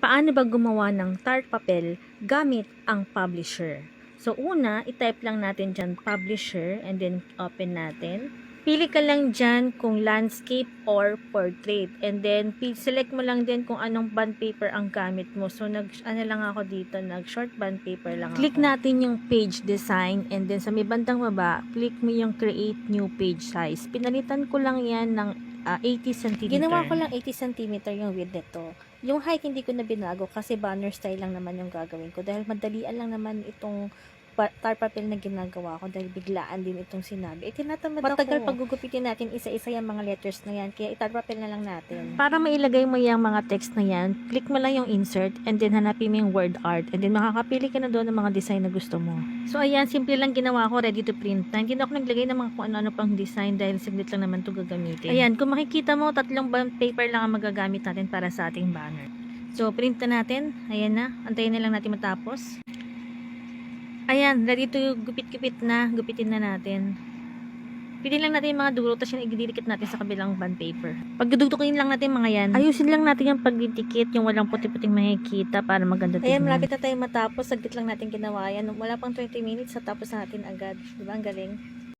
Paano ba gumawa ng tart papel gamit ang publisher? So, una, itype lang natin dyan publisher and then open natin. Pili ka lang dyan kung landscape or portrait. And then, select mo lang din kung anong bond paper ang gamit mo. So, nag, ano lang ako dito, nag short bond paper lang Click natin yung page design and then sa may bandang baba, click mo yung create new page size. Pinalitan ko lang yan ng ah, 80 cm. Ginawa ko lang 80 cm yung width nito. Yung height hindi ko na binago kasi banner style lang naman yung gagawin ko dahil madalian lang naman itong tar papel na ginagawa ko dahil biglaan din itong sinabi. Eh, tinatamad Matagal ako. paggugupitin natin isa-isa yung mga letters na yan kaya itar papel na lang natin. Para mailagay mo yung mga text na yan, click mo lang yung insert and then hanapin mo yung word art and then makakapili ka na doon ng mga design na gusto mo. So ayan, simple lang ginawa ko, ready to print na. Hindi na ako naglagay ng mga kung ano-ano pang design dahil saglit lang naman ito gagamitin. Ayan, kung makikita mo, tatlong bond paper lang ang magagamit natin para sa ating banner. So, print na natin. Ayan na. Antayin na lang natin matapos. Ayan, ready to gupit-gupit na. Gupitin na natin. Piliin lang natin yung mga dulo, tapos yung ididikit natin sa kabilang bond paper. Pagdudukin lang natin mga yan, ayusin lang natin yung pagdidikit, yung walang puti-puting makikita para maganda tingnan. Ayan, malapit na tayo matapos. Saglit lang natin ginawa yan. Wala pang 20 minutes, sa tapos na natin agad. Diba? Ang galing.